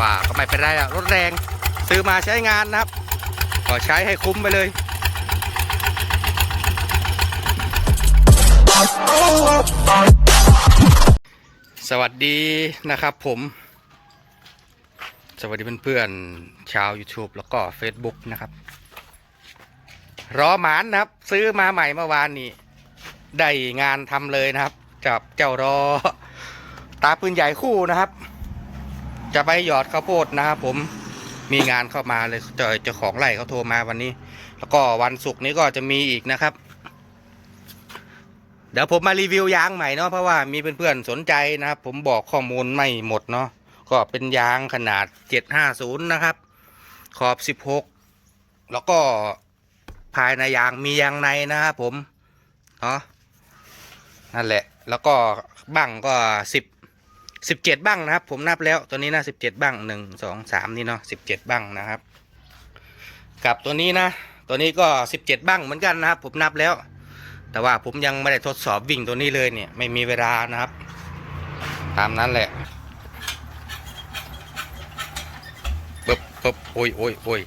ว่าก็ไม่เป็นไรอะรถแรงซื้อมาใช้งานนะครับ ก็ใช้ให้คุ้มไปเลยสวัสดีนะครับผม สวัสดีเพื่อนๆชาว YouTube แล้วก็ Facebook นะครับ รอหมานนะครับ ซื้อมาใหม่เมื่อวานนี้ ได้งานทำเลยนะครับกับเจ้ารอ ตาปืนใหญ่คู่นะครับ จะไปหยอดข้าวโพดนะครับผมมีงานเข้ามาเลยเจอเจ้าของไร่เขาโทรมาวันนี้ แล้วก็วันศุกร์นี้ก็จะมีอีกนะครับ เดี๋ยวผมมารีวิวยางใหม่เนาะเพราะว่ามีเพื่อนๆสนใจนะครับ ผมบอกข้อมูลไม่หมดเนาะก็เป็นยางขนาด 750 นะครับ ขอบ 16 แล้วก็ภายในยางมียางในนะครับผมเนาะนั่นแหละ แล้วก็บั้งก็ 10 17บั้างนะครับ ผมนับแล้วตัวนี้นะ17บั้าง1 2 3นี่เนาะ17บั้างนะครับ กับตัวนี้นะ ตัวนี้ก็17บั้างเหมือนกันนะครับ ผมนับแล้ว แต่ว่าผมยังไม่ได้ทดสอบวิ่งตัวนี้เลยเนี่ยไม่มีเวลานะครับ ตามนั้นแหละปึ๊บปึ๊บโอ้ยโอ้ยโอ้ย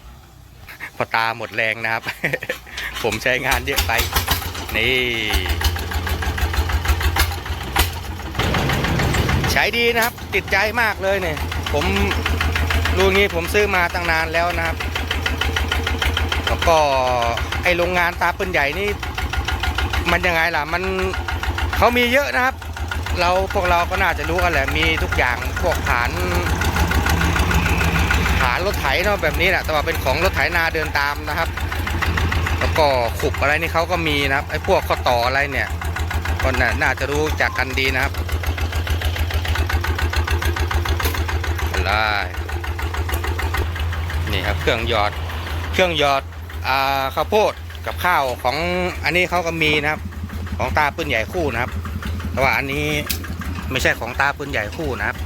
พอตาหมดแรงนะครับ ผมใช้งานเยอะไป นี่ ช้ดีนะครับ ติดใจมากเลยเนี่ย ผมรู้งี้ผมซื้อมาตั้งนานแล้วนะครับ แล้วก็ไอโรงงานตาปืนใหญ่นี่ มันยังไงล่ะ มันเขามีเยอะนะครับ เราพวกเราก็น่าจะรู้กันแหละ มีทุกอย่างพวกฐานฐานรถไถเนาะแบบนี้แหละ แต่ว่าเป็นของรถไถนาเดินตามนะครับ แล้วก็ขุบอะไรนี่เขาก็มีนะครับ ไอ้พวกข้อต่ออะไรเนี่ยก็น่าน่าจะรู้จักกันดีนะครับอะ ไรนี่ครับเครื่องหยอด เครื่องหยอดอ่าข้าวโพดกับข้าวของอันนี้เขาก็มีนะครับ ของตาปืนใหญ่คู่นะครับ แต่ว่าอันนี้ไม่ใช่ของตาปืนใหญ่คู่นะครับ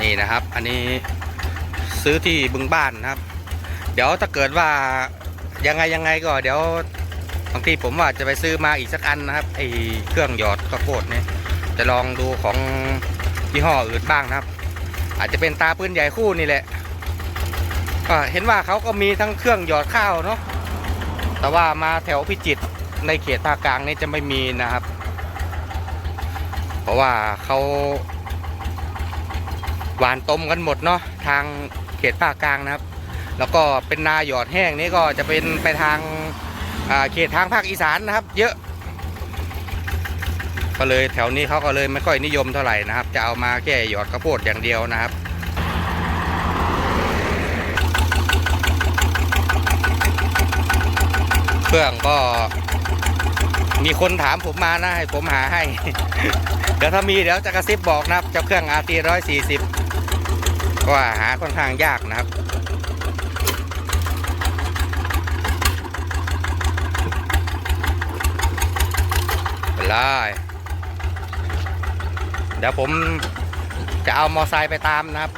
นี่นะครับ อันนี้ซื้อที่บึงบ้านนะครับ เดี๋ยวถ้าเกิดว่ายังไงยังไงก็เดี๋ยวบางทีผมว่าจะไปซื้อมาอีกสักอันนะครับไอเครื่องหยอดข้าวโพดเนี่ยจะลองดูของยี่ห้ออื่นบ้างนะครับ อาจจะเป็นตาปืนใหญ่คู่นี่แหละเห็นว่าเขาก็มีทั้งเครื่องหยอดข้าวเนาะแต่ว่ามาแถวพิจิตรในเขตภาคกลางนี่จะไม่มีนะครับ เพราะว่าเขาหวานต้มกันหมดเนาะทางเขตภาคกลางนะครับ แล้วก็เป็นนาหยอดแห้งนี่ก็จะเป็นไปทางเขตทางภาคอีสานนะครับ เยอะ ก็เลยแถวนี้เขาก็เลยไม่ค่อยนิยมเท่าไหร่นะครับ จะเอามาแค่หยอดข้าวโพดอย่างเดียวนะครับเครื่องก็มีคนถามผมมานะให้ผมหาให้ เดี๋ยวถ้ามีเดี๋ยวจะกระซิบบอกนะครับเจ้าเครื่อง RT 140ก็หาค่อนข้างยากนะครับ ไปเลย เดี๋ยวผมจะเอามอไซค์ไปตามนะครับ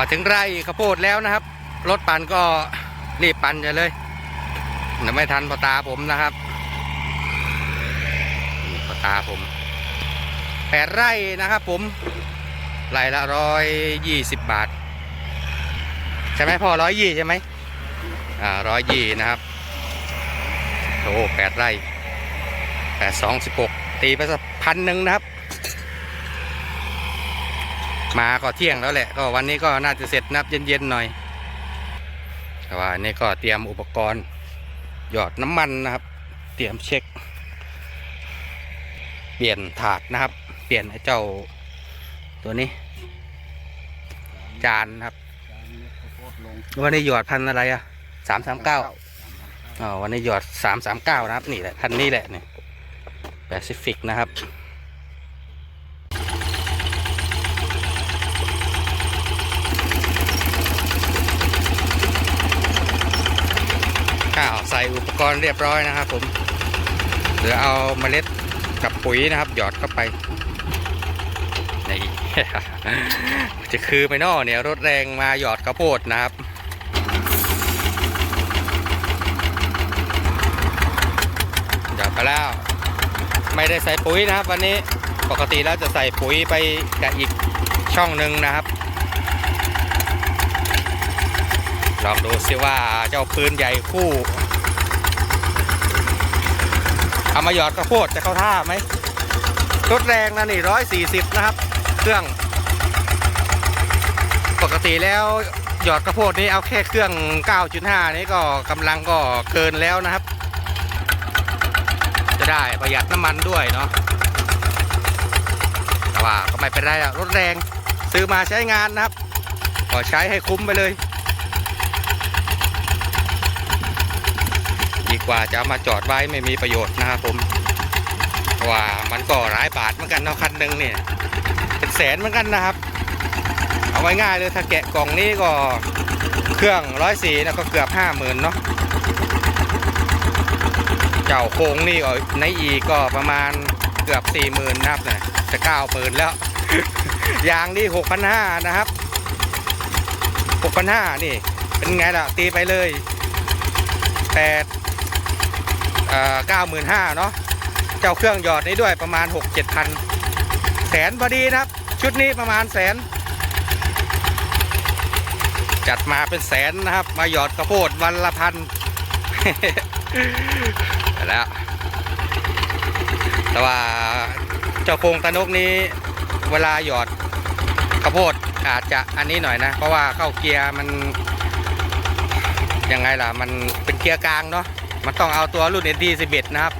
มาถึงไร่ข้าวโพดแล้วนะครับ รถปั่นก็รีบปั่นจะเลยเดี๋ยวไม่ทันพอตาผมนะครับนี่พอตาผมแปดไร่นะครับผมไร่ละร้อยยี่สิบบาท ใช่ไหมพ่อร้อยยี่ใช่ไหมอ่าร้อยยี่นะครับโอ้แปดไร่แปดสองสิบหกตีไปสักพันหนึ่งนะครับ มาก็เที่ยงแล้วแหละ ก็วันนี้ก็น่าจะเสร็จนับเย็นๆหน่อยแต่ว่าอันนี่ก็เตรียมอุปกรณ์ หยอดน้ำมันนะครับ เตรียมเช็ค เปลี่ยนถาดนะครับ เปลี่ยนไอ้เจ้าตัวนี้ จานนะครับวันนี้หยอดพันอะไรอะสามสามเก้าอ๋อวันนี้หยอดสามสามเก้านะครับ นี่แหละคันนี้แหละเนี่ยแปซิฟิกนะครับ ข้าวใส่อุ ปกรณ์เรียบร้อยนะครับ ผมเหลือเอาเมล็ดกับปุ๋ยนะครับ หยอดเข้าไปนี่จะคือไปนอเนี่ยรถแรงมาหยอดข้าวโพดนะครับหยอดไปแล้วไม่ได้ใส่ปุ๋ยนะครับ วันนี้ปกติแล้วจะใส่ปุ๋ยไปกับอีกช่องหนึ่งนะครับลองดูสิว่าเจ้าปืนใหญ่คู่ เอามาหยอดกระโพดจะเข้าท่าไหมรถแรงนะนี่ร้อยสี่สิบนะครับ เครื่อง ปกติแล้วหยอดกระโพดนี้เอาแค่เครื่อง 9.5 นี่ก็กำลังก็เกินแล้วนะครับ จะได้ประหยัดน้ำมันด้วยเนาะแต่ว่าก็ไม่เป็นไรอะรถแรงซื้อมาใช้งานนะครับ ก็ใช้ให้คุ้มไปเลย ดีกว่าจะามาจอดไว้ไม่มีประโยชน์นะครับผมว่ามันก็หลายบาทเหมือนกันเนาะคันหนึ่งเนี่ยเป็นแสนเหมือนกันนะครับ เอาไว้ง่ายเลยถ้าแกะกล่องนี้ก็เครื่องร้อยสี่นะก็เกือบห้าหมื่นเนาะเจ้าโค้งนี่ก็ในอีกก็ประมาณเกือบสี่หมื่นนะครับเนี่ยจะเก้าหมื่นแล้ว ยางนี่หกพันห้านะครับหกพันห้านี่ เป็นไงล่ะตีไปเลยแปด เก้าหมื่นห้าเนาะเจ้าเครื่องหยอดนี้ด้วยประมาณหกเจ็ดพันแสนพอดีนะครับ ชุดนี้ประมาณแสน จัดมาเป็นแสนนะครับ มาหยอดกระโพดวันละพันแล้วแต่ว่าเจ้าโครงตะนกนี้เวลาหยอดข้าวโพดอาจจะอันนี้หน่อยนะ เพราะว่าเข้าเกียร์มันยังไงล่ะ มันเป็นเกียร์กลางเนาะ มันต้องเอาตัวรุ่น ND 11 นะครับ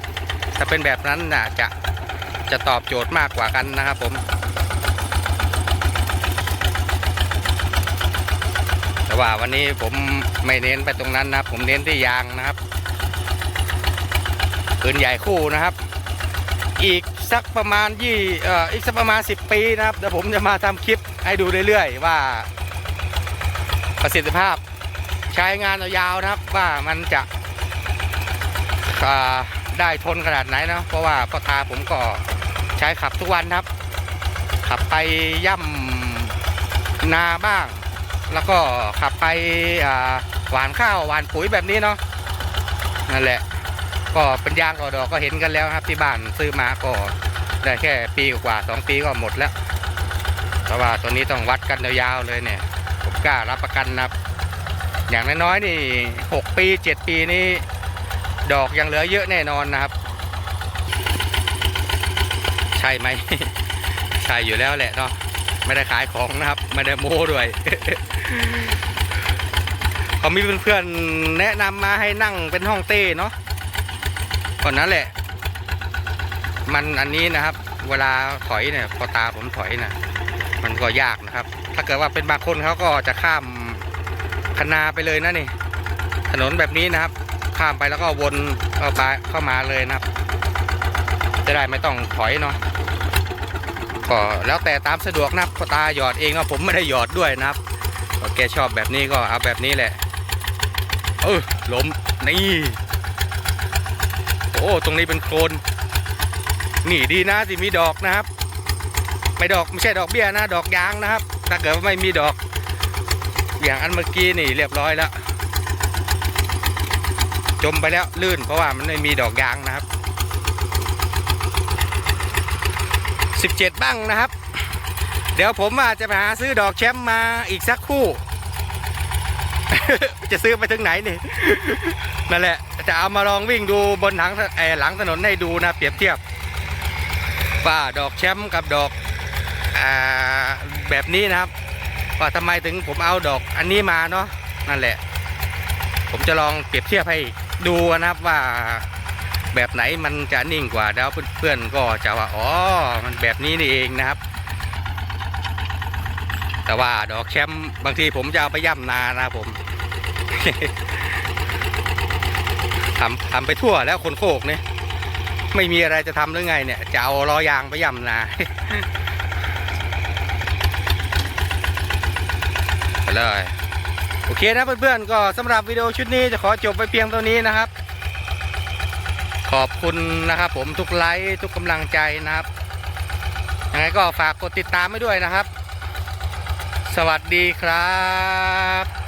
ถ้าเป็นแบบนั้นน่ะจะจะตอบโจทย์มากกว่ากันนะครับผม แต่ว่าวันนี้ผมไม่เน้นไปตรงนั้นนะครับ ผมเน้นที่ยางนะครับปืนใหญ่คู่นะครับ อีกสักประมาณยี่เอ่ออีกสักประมาณ 10 ปีนะครับเดี๋ยวผมจะมาทำคลิปให้ดูเรื่อยๆ ว่าประสิทธิภาพใช้งานยาวๆนะครับ ว่ามันจะ ได้ทนขนาดไหนนะเพราะว่าพ่อตาผมก็ใช้ขับทุกวันครับ ขับไปย่ำนาบ้าง แล้วก็ขับไปหวานข้าวหวานปุ๋ยแบบนี้เนาะนั่นแหละ ก็เป็นยางต่อดอกก็เห็นกันแล้วครับที่บ้านซื้อมาก็ได้แค่ปีกว่าสองปีก็หมดแล้วแต่ว่าตัวนี้ต้องวัดกันยาวๆเลยเนี่ย ผมกล้ารับประกันนะครับ อย่างน้อยๆนี่หกปีเจ็ดปีนี่ ดอกยังเหลือเยอะแน่นอนนะครับ ใช่ไหม ใช่อยู่แล้วแหละเนาะไม่ได้ขายของนะครับ ไม่ได้โม้ด้วยเขามีเพื่อนๆแนะนำมาให้นั่งเป็นห้องเต้เนาะก่อนนั้นแหละ มันอันนี้นะครับ เวลาถอยเนี่ยพอตาผมถอยนะมันก็ยากนะครับ ถ้าเกิดว่าเป็นบางคนเขาก็จะข้ามคนาไปเลยนะนี่ ถนนแบบนี้นะครับ ข้ามไปแล้วก็วนเข้าไปเข้ามาเลยนะครับ จะได้ไม่ต้องถอยเนาะก็แล้วแต่ตามสะดวกนะครับพอตาหยอดเองนะผมไม่ได้หยอดด้วยนะครับแกชอบแบบนี้ก็เอาแบบนี้แหละเออล้มนี่โอ้ตรงนี้เป็นโคลนนี่ดีนะที่มีดอกนะครับ ไม่ดอกไม่ใช่ดอกเบี้ยนะ ดอกยางนะครับ ถ้าเกิดว่าไม่มีดอก อย่างอันเมื่อกี้นี่เรียบร้อยแล้ว จมไปแล้วลื่นเพราะว่ามันไม่มีดอกยางนะครับ 17 บ้างนะครับ เดี๋ยวผมอาจจะไปหาซื้อดอกแชมป์มาอีกสักคู่ จะซื้อไปถึงไหนนี่ นั่นแหละ จะเอามาลองวิ่งดูบนทางเอ่อหลังถนนให้ดูนะ เปรียบเทียบว่าดอกแชมป์กับดอกอแบบนี้นะครับว่าทำไมถึงผมเอาดอกอันนี้มาเนาะนั่นแหละ ผมจะลองเปรียบเทียบให้ ดูนะครับว่าแบบไหนมันจะนิ่งกว่าแล้วเพื่อนๆก็จะว่าอ๋อมันแบบนี้นี่เองนะครับ แต่ว่าดอกแชมป์บางทีผมจะเอาไปย่ำนานะผมทำทำไปทั่วแล้วคนโคกเนี่ยไม่มีอะไรจะทำหรือไงเนี่ย จะเอาล้อยางไปย่ำนาไปเลย โอเคนะเพื่อนๆก็สำหรับวิดีโอชุดนี้จะขอจบไปเพียงเท่านี้นะครับ ขอบคุณนะครับ ผมทุกไลค์ทุกกำลังใจนะครับยังไงก็ฝากกดติดตามไว้ด้วยนะครับ สวัสดีครับ